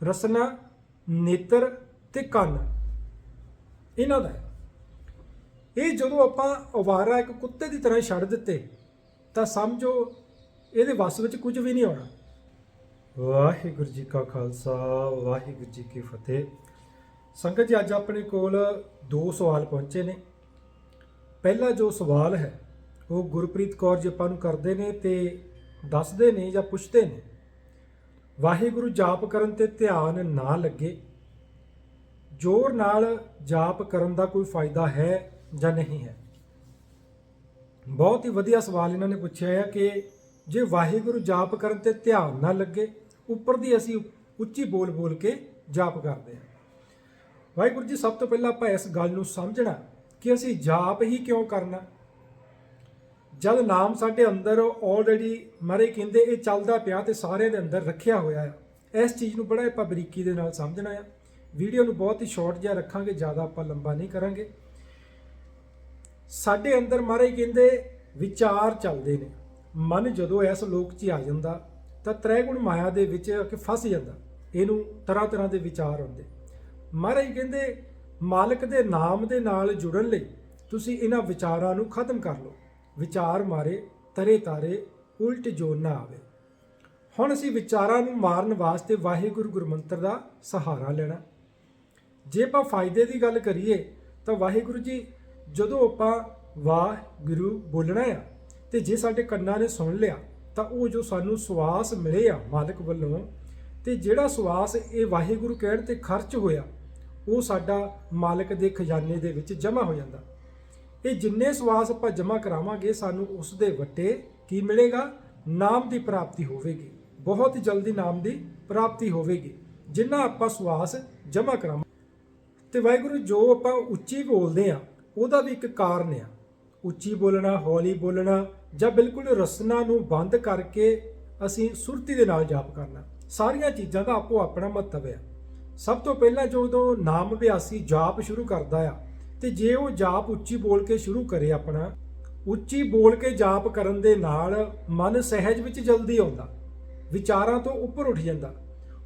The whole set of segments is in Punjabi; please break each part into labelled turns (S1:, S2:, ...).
S1: ਰਸਨਾ, ਨੇਤਰ ਤੇ ਕੰਨ। ਇਹਨਾਂ ਦਾ ਇਹ ਜਦੋਂ ਆਪਾਂ ਅਵਾਰਾ ਇੱਕ ਕੁੱਤੇ ਦੀ ਤਰ੍ਹਾਂ ਛੱਡ ਦਿੱਤੇ, ਤਾਂ ਸਮਝੋ ਇਹਦੇ ਵੱਸ ਵਿੱਚ ਕੁਝ ਵੀ ਨਹੀਂ ਆਉਣਾ। ਵਾਹਿਗੁਰੂ ਜੀ ਕਾ ਖਾਲਸਾ, ਵਾਹਿਗੁਰੂ ਜੀ ਕੀ ਫਤਿਹ। ਸੰਗਤ ਜੀ, ਅੱਜ ਆਪਣੇ ਕੋਲ ਦੋ ਸਵਾਲ ਪਹੁੰਚੇ ਨੇ। ਪਹਿਲਾ ਜੋ ਸਵਾਲ ਹੈ, ਉਹ ਗੁਰਪ੍ਰੀਤ ਕੌਰ ਜੀ ਆਪਾਂ ਨੂੰ ਕਰਦੇ ਨੇ ਤੇ ਦੱਸਦੇ ਨੇ ਜਾਂ ਪੁੱਛਦੇ ਨੇ। ਵਾਹਿਗੁਰੂ ਜਾਪ ਕਰਨ ਤੇ ਧਿਆਨ ਨਾ ਲੱਗੇ। ਜ਼ੋਰ ਨਾਲ ਜਾਪ ਕਰਨ ਦਾ ਕੋਈ ਫਾਇਦਾ ਹੈ ਜਾਂ ਨਹੀਂ ਹੈ? ਬਹੁਤ ਹੀ ਵਧੀਆ ਸਵਾਲ ਇਹਨਾਂ ਨੇ ਪੁੱਛਿਆ ਹੈ ਕਿ ਜੇ ਵਾਹਿਗੁਰੂ ਜਾਪ ਕਰਨ ਤੇ ਧਿਆਨ ਨਾ ਲੱਗੇ, ਉੱਪਰ ਦੀ ਅਸੀਂ ਉੱਚੀ ਬੋਲ ਬੋਲ ਕੇ ਜਾਪ ਕਰਦੇ ਹਾਂ। ਵਾਹਿਗੁਰੂ ਜੀ, ਸਭ ਤੋਂ ਪਹਿਲਾਂ ਆਪਾਂ ਇਸ ਗੱਲ ਨੂੰ ਸਮਝਣਾ ਕਿ ਅਸੀਂ ਜਾਪ ਹੀ ਕਿਉਂ ਕਰਨਾ? ਜਦ ਨਾਮ ਸਾਡੇ ਅੰਦਰ ਆਲਰੇਡੀ ਮਾਰੇ ਕਹਿੰਦੇ ਇਹ ਚੱਲਦਾ ਪਿਆ ਤੇ ਸਾਰਿਆਂ ਦੇ ਅੰਦਰ ਰੱਖਿਆ ਹੋਇਆ ਆ। ਇਸ ਚੀਜ਼ ਨੂੰ ਬੜਾ ਆਪਾਂ ਬਰੀਕੀ ਦੇ ਨਾਲ ਸਮਝਣਾ ਆ। ਵੀਡੀਓ ਨੂੰ ਬਹੁਤ ਹੀ ਸ਼ਾਰਟ ਜਿਹਾ ਰੱਖਾਂਗੇ, ਜ਼ਿਆਦਾ ਆਪਾਂ ਲੰਬਾ ਨਹੀਂ ਕਰਾਂਗੇ। ਸਾਡੇ ਅੰਦਰ ਮਾਰੇ ਕਹਿੰਦੇ ਵਿਚਾਰ ਚੱਲਦੇ ਨੇ। ਮਨ ਜਦੋਂ ਇਸ ਲੋਕ 'ਚ ਹੀ ਆ ਜਾਂਦਾ, ਤਾਂ ਤ੍ਰੈ ਗੁਣ ਮਾਇਆ ਦੇ ਵਿੱਚ ਕਿ ਫਸ ਜਾਂਦਾ। ਇਹਨੂੰ ਤਰ੍ਹਾਂ ਤਰ੍ਹਾਂ ਦੇ ਵਿਚਾਰ ਆਉਂਦੇ। ਮਹਾਰਾਜ ਕਹਿੰਦੇ ਮਾਲਕ ਦੇ ਨਾਮ ਦੇ ਨਾਲ ਜੁੜਨ ਲਈ ਤੁਸੀਂ ਇਹਨਾਂ ਵਿਚਾਰਾਂ ਨੂੰ ਖਤਮ ਕਰ ਲਓ। ਵਿਚਾਰ ਮਾਰੇ, ਤਰੇ ਤਾਰੇ, ਉਲਟ ਜੋਨ ਨਾ ਆਵੇ। ਹੁਣ ਅਸੀਂ ਵਿਚਾਰਾਂ ਨੂੰ ਮਾਰਨ ਵਾਸਤੇ ਵਾਹਿਗੁਰੂ ਗੁਰਮੰਤਰ ਦਾ ਸਹਾਰਾ ਲੈਣਾ। ਜੇ ਆਪਾਂ ਫਾਇਦੇ ਦੀ ਗੱਲ ਕਰੀਏ, ਤਾਂ ਵਾਹਿਗੁਰੂ ਜੀ, ਜਦੋਂ ਆਪਾਂ ਵਾਹਿਗੁਰੂ ਬੋਲਣਾ ਆ, ਤੇ ਜੇ ਸਾਡੇ ਕੰਨਾਂ ਨੇ ਸੁਣ ਲਿਆ, ਤਾਂ ਉਹ ਜੋ ਸਾਨੂੰ ਸਵਾਸ ਮਿਲੇ ਆ ਮਾਲਕ ਵੱਲੋਂ, ਤੇ ਜਿਹੜਾ ਸਵਾਸ ਇਹ ਵਾਹਿਗੁਰੂ ਕਹਿਣ ਤੇ ਖਰਚ ਹੋਇਆ, ਉਹ ਸਾਡਾ ਮਾਲਕ ਦੇ ਖਜ਼ਾਨੇ ਦੇ ਵਿੱਚ ਜਮ੍ਹਾਂ ਹੋ ਜਾਂਦਾ। ਇਹ ਜਿੰਨੇ ਸਵਾਸ ਆਪਾਂ ਜਮ੍ਹਾਂ ਕਰਾਵਾਂਗੇ, ਸਾਨੂੰ ਉਸ ਦੇ ਵੱਟੇ ਕੀ ਮਿਲੇਗਾ? ਨਾਮ ਦੀ ਪ੍ਰਾਪਤੀ ਹੋਵੇਗੀ। ਬਹੁਤ ਜਲਦੀ ਨਾਮ ਦੀ ਪ੍ਰਾਪਤੀ ਹੋਵੇਗੀ। ਜਿੰਨਾ ਆਪਾਂ ਸਵਾਸ ਜਮ੍ਹਾਂ ਕਰਾਵਾਂ ਤੇ ਵਾਹਿਗੁਰੂ, ਜੋ ਆਪਾਂ ਉੱਚੀ ਬੋਲਦੇ ਆ ਉਹਦਾ ਵੀ ਇੱਕ ਕਾਰਨ ਆ। ਉੱਚੀ ਬੋਲਣਾ, ਹੌਲੀ ਬੋਲਣਾ ਜਾਂ ਬਿਲਕੁਲ ਰਸਨਾ ਨੂੰ ਬੰਦ ਕਰਕੇ ਅਸੀਂ ਸੁਰਤੀ ਦੇ ਨਾਲ ਜਾਪ ਕਰਨਾ, ਸਾਰੀਆਂ ਚੀਜ਼ਾਂ ਦਾ ਆਪੋ ਆਪਣਾ ਮਹੱਤਵ ਆ। ਸਭ ਤੋਂ ਪਹਿਲਾਂ ਜਦੋਂ ਨਾਮ ਅਭਿਆਸੀ ਜਾਪ ਸ਼ੁਰੂ ਕਰਦਾ ਆ ਤੇ ਜੇ ਉਹ ਜਾਪ ਉੱਚੀ ਬੋਲ ਕੇ ਸ਼ੁਰੂ ਕਰੇ ਆਪਣਾ, ਉੱਚੀ ਬੋਲ ਕੇ ਜਾਪ ਕਰਨ ਦੇ ਨਾਲ ਮਨ ਸਹਿਜ ਵਿੱਚ ਜਲਦੀ ਆਉਂਦਾ, ਵਿਚਾਰਾਂ ਤੋਂ ਉੱਪਰ ਉੱਠ ਜਾਂਦਾ।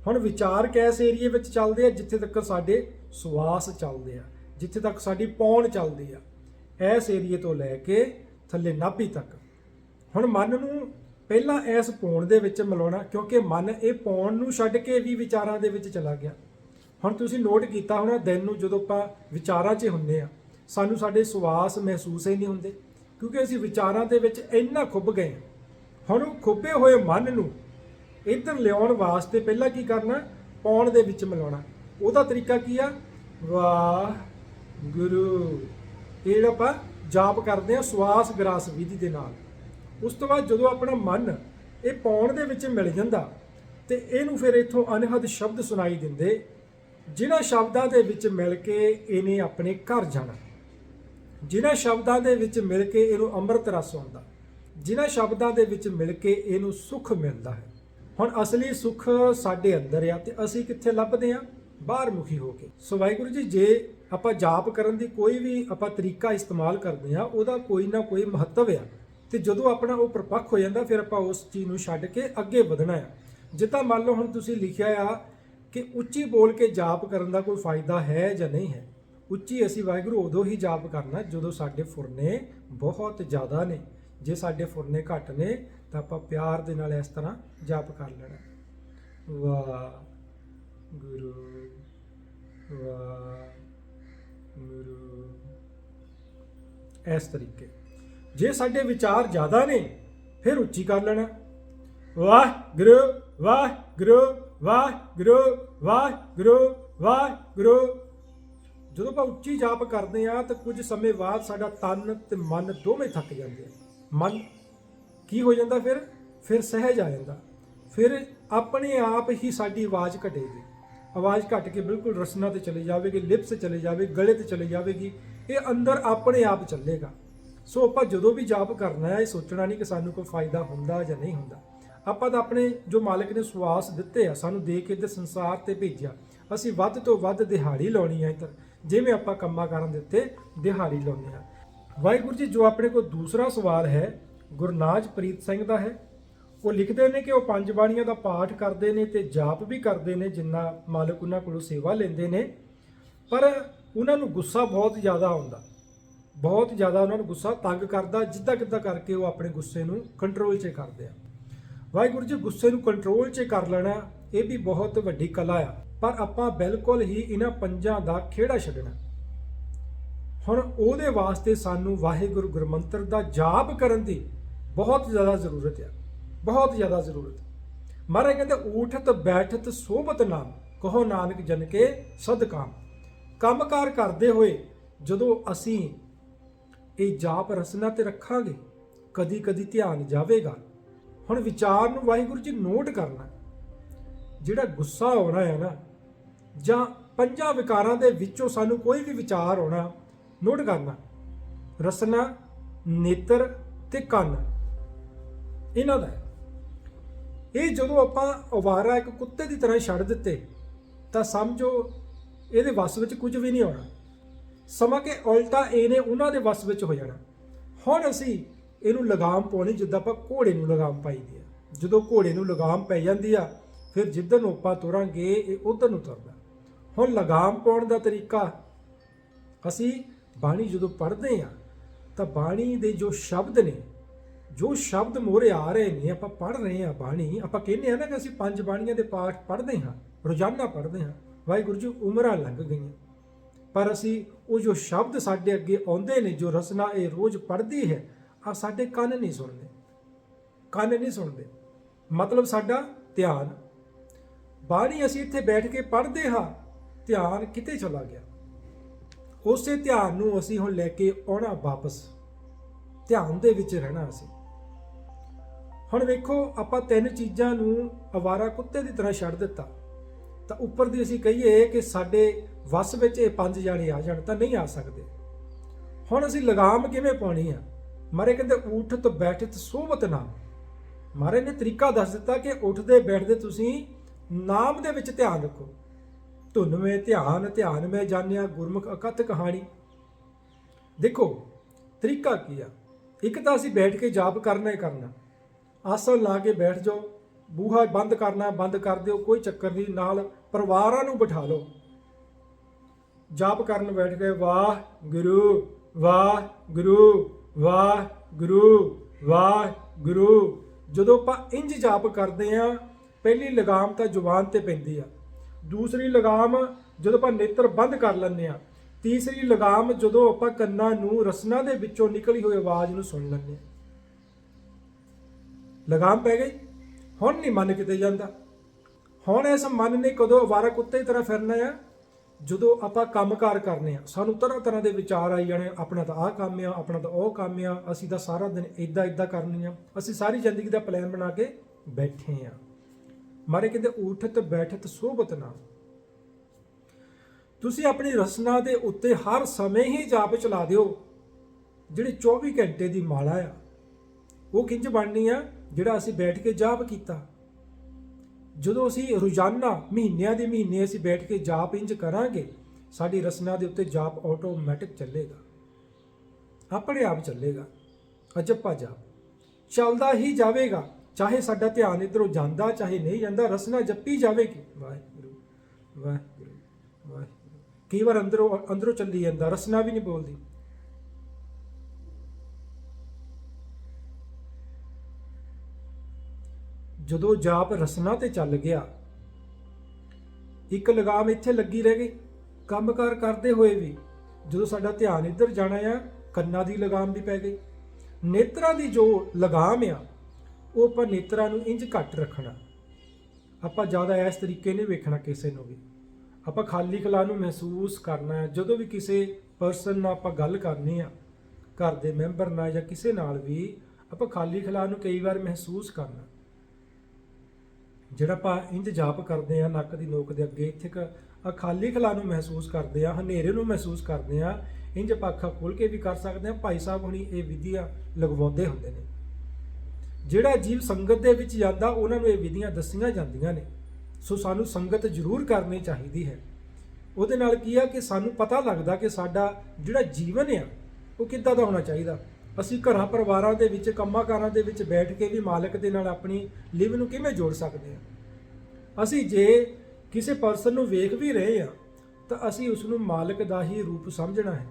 S1: ਹੁਣ ਵਿਚਾਰ ਕੈਸ ਏਰੀਏ ਵਿੱਚ ਚੱਲਦੇ ਆ, ਜਿੱਥੇ ਤੱਕ ਸਾਡੇ ਸਵਾਸ ਚੱਲਦੇ ਆ, ਜਿੱਥੇ ਤੱਕ ਸਾਡੀ ਪੌਣ ਚੱਲਦੀ ਆ ਇਸ ਏਰੀਏ ਤੋਂ ਲੈ ਕੇ ਥੱਲੇ ਨਾਭੀ ਤੱਕ। ਹੁਣ ਮਨ ਨੂੰ ਪਹਿਲਾਂ ਇਸ ਪੌਣ ਦੇ ਵਿੱਚ ਮਿਲਾਉਣਾ, ਕਿਉਂਕਿ ਮਨ ਇਹ ਪੌਣ ਨੂੰ ਛੱਡ ਕੇ ਵੀ ਵਿਚਾਰਾਂ ਦੇ ਵਿੱਚ ਚਲਾ ਗਿਆ। ਹੁਣ ਤੁਸੀਂ ਨੋਟ ਕੀਤਾ ਹੋਣਾ ਦਿਨ ਨੂੰ ਜਦੋਂ ਆਪਾਂ ਵਿਚਾਰਾਂ 'ਚ ਹੁੰਦੇ ਆ ਸਾਨੂੰ ਸਾਡੇ ਸਵਾਸ ਮਹਿਸੂਸ ਹੀ ਨਹੀਂ ਹੁੰਦੇ, ਕਿਉਂਕਿ ਅਸੀਂ ਵਿਚਾਰਾਂ ਦੇ ਵਿੱਚ ਇੰਨਾ ਖੁੱਭ ਗਏ ਹਾਂ। ਹੁਣ ਉਹ ਖੁੱਬੇ ਹੋਏ ਮਨ ਨੂੰ ਇੱਧਰ ਲਿਆਉਣ ਵਾਸਤੇ ਪਹਿਲਾਂ ਕੀ ਕਰਨਾ ਪੌਣ ਦੇ ਵਿੱਚ ਮਿਲਾਉਣਾ। ਉਹਦਾ ਤਰੀਕਾ ਕੀ ਆ? ਵਾਹ ਗੁਰੂ ਇਹ ਜਿਹੜਾ ਆਪਾਂ ਜਾਪ ਕਰਦੇ ਆ ਸਵਾਸ ਗ੍ਰਾਸ ਵਿਧੀ ਦੇ ਨਾਲ। ਉਸ ਤੋਂ ਬਾਅਦ ਜਦੋਂ ਆਪਣਾ ਮਨ ਇਹ ਪੌਣ ਦੇ ਵਿੱਚ ਮਿਲ ਜਾਂਦਾ, ਤੇ ਇਹਨੂੰ ਫਿਰ ਇੱਥੋਂ ਅਨਹਦ ਸ਼ਬਦ ਸੁਣਾਈ ਦਿੰਦੇ। ਜਿਨ੍ਹਾਂ ਸ਼ਬਦਾਂ ਦੇ ਵਿੱਚ ਮਿਲ ਕੇ ਇਹਨੇ ਆਪਣੇ ਘਰ ਜਾਣਾ। ਜਿਨ੍ਹਾਂ ਸ਼ਬਦਾਂ ਦੇ ਵਿੱਚ ਮਿਲ ਕੇ ਇਹਨੂੰ ਅੰਮ੍ਰਿਤ ਰਸ ਆਉਂਦਾ। ਜਿਨ੍ਹਾਂ ਸ਼ਬਦਾਂ ਦੇ ਵਿੱਚ ਮਿਲ ਕੇ ਇਹਨੂੰ ਸੁੱਖ ਮਿਲਦਾ ਹੈ। ਹੁਣ ਅਸਲੀ ਸੁੱਖ ਸਾਡੇ ਅੰਦਰ ਆ ਤੇ ਅਸੀਂ ਕਿੱਥੇ ਲੱਭਦੇ ਆ? ਬਾਹਰ ਮੁਖੀ ਹੋ ਕੇ। ਸੋ ਵਾਹਿਗੁਰੂ ਜੀ, ਜੇ ਆਪਾਂ ਜਾਪ ਕਰਨ ਦੀ ਕੋਈ ਵੀ ਆਪਾਂ ਤਰੀਕਾ ਇਸਤੇਮਾਲ ਕਰਦੇ ਆ, ਉਹਦਾ ਕੋਈ ਨਾ ਕੋਈ ਮਹੱਤਵ ਆ। ਤੇ ਜਦੋਂ ਆਪਣਾ ਉਹ ਪ੍ਰਪੱਖ ਹੋ ਜਾਂਦਾ, ਫਿਰ ਆਪਾਂ ਉਸ ਚੀਜ਼ ਨੂੰ ਛੱਡ ਕੇ ਅੱਗੇ ਵਧਣਾ ਆ। ਜਿੱਦਾਂ ਮੰਨ ਲਓ ਹੁਣ ਤੁਸੀਂ ਲਿਖਿਆ ਆ ਕਿ ਉੱਚੀ ਬੋਲ ਕੇ ਜਾਪ ਕਰਨ ਦਾ ਕੋਈ ਫਾਇਦਾ ਹੈ ਜਾਂ ਨਹੀਂ ਹੈ? ਉੱਚੀ ਅਸੀਂ ਵਾਹਿਗੁਰੂ ਉਦੋਂ ਹੀ ਜਾਪ ਕਰਨਾ ਜਦੋਂ ਸਾਡੇ ਫੁਰਨੇ ਬਹੁਤ ਜ਼ਿਆਦਾ ਨੇ। ਜੇ ਸਾਡੇ ਫੁਰਨੇ ਘੱਟ ਨੇ, ਤਾਂ ਆਪਾਂ ਪਿਆਰ ਦੇ ਨਾਲ ਇਸ ਤਰ੍ਹਾਂ ਜਾਪ ਕਰ ਲੈਣਾ। ਵਾਹ ਗੁਰੂ ਵਾਹ ਗੁਰੂ ਇਸ ਤਰੀਕੇ। ਜੇ ਸਾਡੇ ਵਿਚਾਰ ਜ਼ਿਆਦਾ ਨੇ, ਫਿਰ ਉੱਚੀ ਕਰ ਲੈਣਾ। ਵਾਹ ਗੁਰੂ ਵਾਹ ਗੁਰੂ ਵਾਹ ਗੁਰੂ ਵਾਹ ਗੁਰੂ ਵਾਹ ਗੁਰੂ ਜਦੋਂ ਆਪਾਂ ਉੱਚੀ ਜਾਪ ਕਰਦੇ ਆ ਤਾਂ ਕੁਝ ਸਮੇਂ ਬਾਅਦ ਸਾਡਾ ਤਨ ਤੇ ਮਨ ਦੋਵੇਂ ਥੱਕ ਜਾਂਦੇ ਆ। ਮਨ ਕੀ ਹੋ ਜਾਂਦਾ ਫਿਰ? ਫਿਰ ਸਹਿਜ ਆ ਜਾਂਦਾ। ਫਿਰ ਆਪਣੇ ਆਪ ਹੀ ਸਾਡੀ ਆਵਾਜ਼ ਘਟੇਗੀ। ਆਵਾਜ਼ ਘਟ ਕੇ ਬਿਲਕੁਲ ਰਸਨਾ ਤੇ ਚਲੇ ਜਾਵੇਗੀ, ਲਿਪਸ ਚਲੇ ਜਾਵੇ, ਗਲੇ ਤੇ ਚਲੀ ਜਾਵੇਗੀ, ਇਹ ਅੰਦਰ ਆਪਣੇ ਆਪ ਚੱਲੇਗਾ। ਸੋ ਆਪਾਂ ਜਦੋਂ ਵੀ ਜਾਪ ਕਰਨਾ ਹੈ, ਇਹ ਸੋਚਣਾ ਨਹੀਂ ਕਿ ਸਾਨੂੰ ਕੋਈ ਫਾਇਦਾ ਹੁੰਦਾ ਜਾਂ ਨਹੀਂ ਹੁੰਦਾ। ਆਪਾਂ ਤਾਂ ਆਪਣੇ ਜੋ ਮਾਲਕ ਨੇ ਸਵਾਸ ਦਿੱਤੇ ਆ, ਸਾਨੂੰ ਦੇ ਕੇ ਇੱਧਰ ਸੰਸਾਰ ਤੇ ਭੇਜਿਆ। ਅਸੀਂ ਵੱਧ ਤੋਂ ਵੱਧ ਦਿਹਾੜੀ ਲਾਉਣੀ ਹੈ ਇੱਧਰ। ਜਿਵੇਂ ਆਪਾਂ ਕੰਮਾਂ ਕਰਨ ਦੇ ਉੱਤੇ ਦਿਹਾੜੀ ਲਾਉਂਦੇ ਆ। ਵਾਹਿਗੁਰੂ ਜੀ, ਜੋ ਆਪਣੇ ਕੋਲ ਦੂਸਰਾ ਸਵਾਲ ਹੈ ਗੁਰਨਾਜ ਪ੍ਰੀਤ ਸਿੰਘ ਦਾ ਹੈ। ਉਹ ਲਿਖਦੇ ਨੇ ਕਿ ਉਹ ਪੰਜ ਬਾਣੀਆਂ ਦਾ ਪਾਠ ਕਰਦੇ ਨੇ ਤੇ ਜਾਪ ਵੀ ਕਰਦੇ ਨੇ, ਜਿੰਨਾ ਮਾਲਕ ਉਹਨਾਂ ਕੋਲੋਂ ਸੇਵਾ ਲੈਂਦੇ ਨੇ। ਪਰ ਉਹਨਾਂ ਨੂੰ ਗੁੱਸਾ ਬਹੁਤ ਜ਼ਿਆਦਾ ਆਉਂਦਾ। ਬਹੁਤ ਜ਼ਿਆਦਾ ਉਹਨਾਂ ਨੂੰ ਗੁੱਸਾ ਤੰਗ ਕਰਦਾ ਜਿੱਦਾਂ ਕਿੱਦਾਂ ਕਰਕੇ ਉਹ ਆਪਣੇ ਗੁੱਸੇ ਨੂੰ ਕੰਟਰੋਲ 'ਚ ਕਰਦੇ ਆ। ਵਾਹਿਗੁਰੂ ਜੀ ਗੁੱਸੇ ਨੂੰ ਕੰਟਰੋਲ 'ਚ ਕਰ ਲੈਣਾ, ਇਹ ਵੀ ਬਹੁਤ ਵੱਡੀ ਕਲਾ ਆ। ਪਰ ਆਪਾਂ ਬਿਲਕੁਲ ਹੀ ਇਹਨਾਂ ਪੰਜਾਂ ਦਾ ਖੇੜਾ ਛੱਡਣਾ। ਹੁਣ ਉਹਦੇ ਵਾਸਤੇ ਸਾਨੂੰ ਵਾਹਿਗੁਰੂ ਗੁਰਮੰਤਰ ਦਾ ਜਾਪ ਕਰਨ ਦੀ ਬਹੁਤ ਜ਼ਿਆਦਾ ਜ਼ਰੂਰਤ ਆ। ਬਹੁਤ ਜ਼ਿਆਦਾ ਜ਼ਰੂਰਤ। ਮਹਾਰਾਜ ਕਹਿੰਦੇ ਊਠਤ ਬੈਠਤ ਸੋਬਤ ਨਾਮ, ਕਹੋ ਨਾਨਕ ਜਨ ਕੇ ਸਦਕਾਮ। ਕੰਮਕਾਰ ਕਰਦੇ ਹੋਏ ਜਦੋਂ ਅਸੀਂ ਇਹ ਜਾਪ ਰਸਨਾ ਤੇ ਰੱਖਾਂਗੇ ਕਦੀ ਕਦੀ ਧਿਆਨ ਜਾਵੇਗਾ। ਹੁਣ ਵਿਚਾਰ ਨੂੰ ਵਾਹਿਗੁਰੂ ਜੀ ਨੋਟ ਕਰਨਾ। ਜਿਹੜਾ ਗੁੱਸਾ ਆਉਣਾ ਹੈ ਨਾ, ਜਾਂ ਪੰਜਾਂ ਵਿਕਾਰਾਂ ਦੇ ਵਿੱਚੋਂ ਸਾਨੂੰ ਕੋਈ ਵੀ ਵਿਚਾਰ ਆਉਣਾ, ਨੋਟ ਕਰਨਾ। ਰਸਨਾ, ਨੇਤਰ ਤੇ ਕੰਨ। ਇਹਨਾਂ ਦਾ ਇਹ ਜਦੋਂ ਆਪਾਂ ਅਵਾਰਾ ਇੱਕ ਕੁੱਤੇ ਦੀ ਤਰ੍ਹਾਂ ਛੱਡ ਦਿੱਤੇ, ਤਾਂ ਸਮਝੋ ਇਹਦੇ ਵੱਸ ਵਿੱਚ ਕੁਝ ਵੀ ਨਹੀਂ ਆਉਣਾ। ਸਮਾਂ ਕਿ ਉਲਟਾ ਇਹਨੇ ਉਹਨਾਂ ਦੇ ਵੱਸ ਵਿੱਚ ਹੋ ਜਾਣਾ। ਹੁਣ ਅਸੀਂ ਇਹਨੂੰ ਲਗਾਮ ਪਾਉਣੀ ਜਿੱਦਾਂ ਆਪਾਂ ਘੋੜੇ ਨੂੰ ਲਗਾਮ ਪਾਈਦੀ ਆ। ਜਦੋਂ ਘੋੜੇ ਨੂੰ ਲਗਾਮ ਪੈ ਜਾਂਦੀ ਆ, ਫਿਰ ਜਿੱਧਰ ਨੂੰ ਆਪਾਂ ਤੁਰਾਂਗੇ, ਇਹ ਉਧਰ ਨੂੰ ਤੁਰਦਾ। ਹੁਣ ਲਗਾਮ ਪਾਉਣ ਦਾ ਤਰੀਕਾ, ਅਸੀਂ ਬਾਣੀ ਜਦੋਂ ਪੜ੍ਹਦੇ ਆ, ਤਾਂ ਬਾਣੀ ਦੇ ਜੋ ਸ਼ਬਦ ਨੇ, ਜੋ ਸ਼ਬਦ ਮੋਰੇ ਆ ਰਹੇ ਨੇ, ਆਪਾਂ ਪੜ੍ਹ ਰਹੇ ਆ ਬਾਣੀ, ਆਪਾਂ ਕਹਿੰਦੇ ਆ ਨਾ ਕਿ ਅਸੀਂ ਪੰਜ ਬਾਣੀਆਂ ਦੇ ਪਾਠ ਪੜ੍ਹਦੇ ਹਾਂ, ਰੋਜ਼ਾਨਾ ਪੜ੍ਹਦੇ ਹਾਂ, ਵਾਹਿਗੁਰੂ ਜੀ, ਉਮਰਾਂ ਲੰਘ ਗਈਆਂ। ਪਰ ਅਸੀਂ ਉਹ ਜੋ ਸ਼ਬਦ ਸਾਡੇ ਅੱਗੇ ਆਉਂਦੇ ਨੇ, ਜੋ ਰਸਨਾ ਇਹ ਰੋਜ਼ ਪੜ੍ਹਦੀ ਹੈ ਆ ਸਾਡੇ ਕੰਨ ਨਹੀਂ ਸੁਣਦੇ। ਕੰਨ ਨਹੀਂ ਸੁਣਦੇ। ਮਤਲਬ ਸਾਡਾ ਧਿਆਨ। ਬਾਣੀ ਅਸੀਂ ਇੱਥੇ ਬੈਠ ਕੇ ਪੜ੍ਹਦੇ ਹਾਂ, ਧਿਆਨ ਕਿਤੇ ਚਲਾ ਗਿਆ। ਉਸੇ ਧਿਆਨ ਨੂੰ ਅਸੀਂ ਹੁਣ ਲੈ ਕੇ ਆਉਣਾ ਵਾਪਸ। ਧਿਆਨ ਦੇ ਵਿੱਚ ਰਹਿਣਾ ਅਸੀਂ। ਹੁਣ ਵੇਖੋ, ਆਪਾਂ ਤਿੰਨ ਚੀਜ਼ਾਂ ਨੂੰ ਅਵਾਰਾ ਕੁੱਤੇ ਦੀ ਤਰ੍ਹਾਂ ਛੱਡ ਦਿੱਤਾ। ਤਾਂ ਉੱਪਰ ਦੀ ਅਸੀਂ ਕਹੀਏ ਕਿ ਸਾਡੇ ਵਸ ਵਿੱਚ ਇਹ ਪੰਜ ਜਾਣੇ ਆ ਜਾਣ, ਤਾਂ ਨਹੀਂ ਆ ਸਕਦੇ। ਹੁਣ ਅਸੀਂ ਲਗਾਮ ਕਿਵੇਂ ਪਾਉਣੀ ਆ? ਮਾਰੇ ਕਹਿੰਦੇ ਉਠਤ ਬੈਠਤ ਸੋਵਤ ਨਾਮ। ਮਾਰੇ ਨੇ ਤਰੀਕਾ ਦੱਸ ਦਿੱਤਾ ਕਿ ਉੱਠਦੇ ਬੈਠਦੇ ਤੁਸੀਂ ਨਾਮ ਦੇ ਵਿੱਚ ਧਿਆਨ ਰੱਖੋ। ਧੁਨ ਵਿੱਚ ਧਿਆਨ ਧਿਆਨ ਵਿੱਚ ਜਾਣਿਆ ਗੁਰਮੁਖ ਅਕਤ ਕਹਾਣੀ। ਦੇਖੋ, ਤਰੀਕਾ ਕੀ ਆ? ਇੱਕ ਤਾਂ ਅਸੀਂ ਬੈਠ ਕੇ ਜਾਪ ਕਰਨਾ ਹੀ ਕਰਨਾ। ਆਸਣ ਲਾ ਕੇ ਬੈਠ ਜਾਓ, ਬੂਹਾ ਬੰਦ ਕਰਨਾ, ਬੰਦ ਕਰ ਦਿਓ, ਕੋਈ ਚੱਕਰ ਨਹੀਂ, ਨਾਲ ਪਰਿਵਾਰਾਂ ਨੂੰ ਬਿਠਾ ਲਓ। ਜਾਪ ਕਰਨ ਬੈਠ ਕੇ ਵਾਹ ਗੁਰੂ ਵਾਹ ਗੁਰੂ ਵਾਹ ਗੁਰੂ ਵਾਹ ਗੁਰੂ ਜਦੋਂ ਆਪਾਂ ਇੰਜ ਜਾਪ ਕਰਦੇ ਆ, ਪਹਿਲੀ ਲਗਾਮ ਤਾਂ ਜ਼ੁਬਾਨ ਤੇ ਪੈਂਦੀ ਆ। ਦੂਸਰੀ ਲਗਾਮ ਜਦੋਂ ਆਪਾਂ ਨੇਤਰ ਬੰਦ ਕਰ ਲੈਂਦੇ ਆ, ਤੀਸਰੀ ਲਗਾਮ ਜਦੋਂ ਆਪਾਂ ਕੰਨਾਂ ਨੂੰ ਰਸਨਾ ਦੇ ਵਿੱਚੋਂ ਨਿਕਲੀ ਹੋਈ ਆਵਾਜ਼ ਨੂੰ ਸੁਣ ਲੈਂਦੇ ਆ। ਲਗਾਮ ਪੈ ਗਈ। ਹੁਣ ਨਹੀਂ ਮਨ ਕਿਤੇ ਜਾਂਦਾ। ਹੁਣ ਇਸ ਮਨ ਨੇ ਕਦੋਂ ਅਵਾਰਾ ਕੁੱਤੇ ਦੀ ਤਰ੍ਹਾਂ ਫਿਰਨਾ ਆ ਜਦੋਂ ਆਪਾਂ ਕੰਮਕਾਰ ਕਰਨੇ ਆ, ਸਾਨੂੰ ਤਰ੍ਹਾਂ ਤਰ੍ਹਾਂ ਦੇ ਵਿਚਾਰ ਆਈ ਜਾਣੇ ਆਪਣਾ ਤਾਂ ਆਹ ਕੰਮ ਆ, ਆਪਣਾ ਤਾਂ ਉਹ ਕੰਮ ਆ, ਅਸੀਂ ਤਾਂ ਸਾਰਾ ਦਿਨ ਇਦਾਂ ਇਦਾਂ ਕਰਨੀ ਆ, ਅਸੀਂ ਸਾਰੀ ਜ਼ਿੰਦਗੀ ਦਾ ਪਲਾਨ ਬਣਾ ਕੇ ਬੈਠੇ ਆ। ਮਾਰੇ ਕਹਿੰਦੇ, ਉਠਤ, ਬੈਠਤ ਸੋਬਤ ਨਾ। ਤੁਸੀਂ ਆਪਣੀ ਰਸਨਾ ਦੇ ਉੱਤੇ ਹਰ ਸਮੇਂ ਹੀ ਜਾਪ ਚਲਾ ਦਿਓ, ਜਿਹੜੀ 24 ਘੰਟੇ ਦੀ ਮਾਲਾ ਆ। ਉਹ ਕਿੰਜ ਬਣਨੀ ਆ, ਜਿਹੜਾ ਅਸੀਂ ਬੈਠ ਕੇ ਜਾਪ ਕੀਤਾ। ਜਦੋਂ ਅਸੀਂ ਰੋਜ਼ਾਨਾ ਮਹੀਨਿਆਂ ਦੇ ਮਹੀਨੇ ਅਸੀਂ ਬੈਠ ਕੇ ਜਾਪ ਇੰਜ ਕਰਾਂਗੇ, ਸਾਡੀ ਰਸਨਾ ਦੇ ਉੱਤੇ ਜਾਪ ਆਟੋਮੈਟਿਕ ਚੱਲੇਗਾ। ਆਪਣੇ ਆਪ ਚੱਲੇਗਾ। ਅਜੱਪਾ ਜਾਪ। ਚੱਲਦਾ ਹੀ ਜਾਵੇਗਾ, ਚਾਹੇ ਸਾਡਾ ਧਿਆਨ ਇਧਰੋਂ ਜਾਂਦਾ, ਚਾਹੇ ਨਹੀਂ ਜਾਂਦਾ, ਰਸਨਾ ਜੱਪੀ ਜਾਵੇਗੀ। ਵਾਹਿਗੁਰੂ ਵਾਹਿਗੁਰੂ ਵਾਹਿਗੁਰੂ। ਕਈ ਵਾਰ ਅੰਦਰੋਂ ਅੰਦਰੋਂ ਚੱਲੀ ਜਾਂਦਾ, ਰਸਨਾ ਵੀ ਨਹੀਂ ਬੋਲਦੀ। ਜਦੋਂ ਜਾਪ ਰਸਨਾ ਤੇ ਚੱਲ ਗਿਆ, ਇੱਕ ਲਗਾਮ ਇੱਥੇ ਲੱਗੀ ਰਹਿ ਗਈ। ਕੰਮਕਾਰ ਕਰਦੇ ਹੋਏ ਵੀ ਜਦੋਂ ਸਾਡਾ ਧਿਆਨ ਇੱਧਰ ਜਾਣਾ ਆ, ਕੰਨਾਂ ਦੀ ਲਗਾਮ ਵੀ ਪੈ ਗਈ। ਨੇਤਰਾਂ ਦੀ ਜੋ ਲਗਾਮ ਆ, ਉਹ ਆਪਾਂ ਨੇਤਰਾਂ ਨੂੰ ਇੰਜ ਘੱਟ ਰੱਖਣਾ। ਆਪਾਂ ਜ਼ਿਆਦਾ ਇਸ ਤਰੀਕੇ ਨਹੀਂ ਵੇਖਣਾ ਕਿਸੇ ਨੂੰ ਵੀ। ਆਪਾਂ ਖਾਲੀ ਖਲਾ ਨੂੰ ਮਹਿਸੂਸ ਕਰਨਾ ਹੈ। ਜਦੋਂ ਵੀ ਕਿਸੇ ਪਰਸਨ ਨਾਲ ਆਪਾਂ ਗੱਲ ਕਰਨੀ ਆ, ਘਰ ਦੇ ਮੈਂਬਰ ਨਾਲ ਜਾਂ ਕਿਸੇ ਨਾਲ ਵੀ, ਆਪਾਂ ਖਾਲੀ ਖਲਾ ਨੂੰ ਕਈ ਵਾਰ ਮਹਿਸੂਸ ਕਰਨਾ। ਜਿਹੜਾ ਆਪਾਂ ਇੰਜ ਜਾਪ ਕਰਦੇ ਆ ਨੱਕ ਦੀ ਨੋਕ ਦੇ ਅੱਗੇ, ਇੱਥੇ ਇੱਕ ਆ ਖਾਲੀ ਖਲਾ ਨੂੰ ਮਹਿਸੂਸ ਕਰਦੇ ਆ ਹਨੇਰੇ ਨੂੰ ਮਹਿਸੂਸ ਕਰਦੇ ਆ ਇੰਜ ਆਪਾਂ ਅੱਖਾਂ ਖੋਲ ਕੇ ਵੀ ਕਰ ਸਕਦੇ ਆ ਭਾਈ ਸਾਹਿਬ ਹੁਣੀ ਇਹ ਵਿਧੀਆਂ ਲਗਵਾਉਂਦੇ ਹੁੰਦੇ ਨੇ। ਜਿਹੜਾ ਜੀਵ ਸੰਗਤ ਦੇ ਵਿੱਚ ਜਾਂਦਾ, ਉਹਨਾਂ ਨੂੰ ਇਹ ਵਿਧੀਆਂ ਦੱਸੀਆਂ ਜਾਂਦੀਆਂ ਨੇ। ਸੋ ਸਾਨੂੰ ਸੰਗਤ ਜ਼ਰੂਰ ਕਰਨੀ ਚਾਹੀਦੀ ਹੈ। ਉਹਦੇ ਨਾਲ ਕੀ ਆ ਕਿ ਸਾਨੂੰ ਪਤਾ ਲੱਗਦਾ ਕਿ ਸਾਡਾ ਜਿਹੜਾ ਜੀਵਨ ਆ, ਉਹ ਕਿੱਦਾਂ ਦਾ ਹੋਣਾ ਚਾਹੀਦਾ। ਅਸੀਂ ਘਰਾਂ ਪਰਿਵਾਰਾਂ ਦੇ ਵਿੱਚ ਕੰਮਾਂ ਕਾਰਾਂ ਦੇ ਵਿੱਚ ਬੈਠ ਕੇ ਵੀ ਮਾਲਕ ਦੇ ਨਾਲ ਆਪਣੀ ਲਿਵ ਨੂੰ ਕਿਵੇਂ ਜੋੜ ਸਕਦੇ ਹਾਂ? ਅਸੀਂ ਜੇ ਕਿਸੇ ਪਰਸਨ ਨੂੰ ਵੇਖ ਵੀ ਰਹੇ ਹਾਂ, ਤਾਂ ਅਸੀਂ ਉਸ ਨੂੰ ਮਾਲਕ ਦਾ ਹੀ ਰੂਪ ਸਮਝਣਾ ਹੈ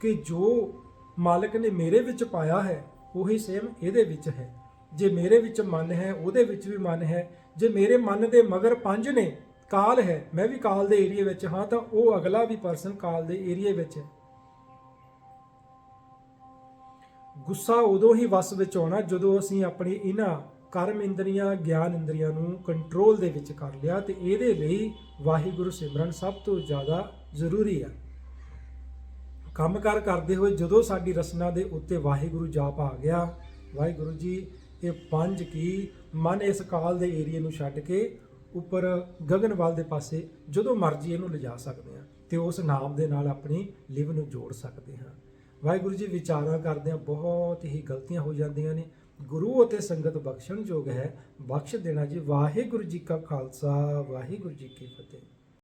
S1: ਕਿ ਜੋ ਮਾਲਕ ਨੇ ਮੇਰੇ ਵਿੱਚ ਪਾਇਆ ਹੈ, ਉਹੀ ਸੇਮ ਇਹਦੇ ਵਿੱਚ ਹੈ। ਜੇ ਮੇਰੇ ਵਿੱਚ ਮਨ ਹੈ, ਉਹਦੇ ਵਿੱਚ ਵੀ ਮਨ ਹੈ। ਜੇ ਮੇਰੇ ਮਨ ਦੇ ਮਗਰ ਪੰਜ ਨੇ, ਕਾਲ ਹੈ, ਮੈਂ ਵੀ ਕਾਲ ਦੇ ਏਰੀਆ ਵਿੱਚ ਹਾਂ, ਤਾਂ ਉਹ ਅਗਲਾ ਵੀ ਪਰਸਨ ਕਾਲ ਦੇ ਏਰੀਆ ਵਿੱਚ ਹੈ। ਗੁੱਸਾ ਉਦੋਂ ਹੀ ਵਸ ਵਿੱਚ ਆਉਣਾ ਜਦੋਂ ਅਸੀਂ ਆਪਣੀ ਇਹਨਾਂ ਕਰਮ ਇੰਦਰੀਆਂ, ਗਿਆਨ ਇੰਦਰੀਆਂ ਨੂੰ ਕੰਟਰੋਲ ਦੇ ਵਿੱਚ ਕਰ ਲਿਆ ਤੇ ਇਹਦੇ ਲਈ ਵਾਹਿਗੁਰੂ ਸਿਮਰਨ ਸਭ ਤੋਂ ਜ਼ਿਆਦਾ ਜ਼ਰੂਰੀ ਹੈ ਕੰਮਕਾਰ ਕਰਦੇ ਹੋਏ ਜਦੋਂ ਸਾਡੀ ਰਸਨਾ ਦੇ ਉੱਤੇ ਵਾਹਿਗੁਰੂ ਜਾਪ ਆ ਗਿਆ, ਵਾਹਿਗੁਰੂ ਜੀ, ਇਹ ਪੰਜ ਕੀ ਮਨ ਇਸ ਕਾਲ ਦੇ ਏਰੀਏ ਨੂੰ ਛੱਡ ਕੇ ਉੱਪਰ ਗਗਨਵਾਲ ਦੇ ਪਾਸੇ ਜਦੋਂ ਮਰਜ਼ੀ ਇਹਨੂੰ ਲਿਜਾ ਸਕਦੇ ਹਾਂ ਤੇ ਉਸ ਨਾਮ ਦੇ ਨਾਲ ਆਪਣੀ ਲਿਵ ਨੂੰ ਜੋੜ ਸਕਦੇ ਹਾਂ। ਵਾਹਿਗੁਰੂ ਜੀ ਵਿਚਾਰਾਂ ਕਰਦੇ ਹਾਂ, ਬਹੁਤ ਹੀ ਗਲਤੀਆਂ ਹੋ ਜਾਂਦੀਆਂ ਨੇ। ਗੁਰੂ ਅਤੇ ਸੰਗਤ ਬਖਸ਼ਣਯੋਗ ਹੈ, ਬਖਸ਼ ਦੇਣਾ ਜੀ। ਵਾਹਿਗੁਰੂ ਜੀ ਕਾ ਖਾਲਸਾ, ਵਾਹਿਗੁਰੂ ਜੀ ਕੀ ਫਤਿਹ।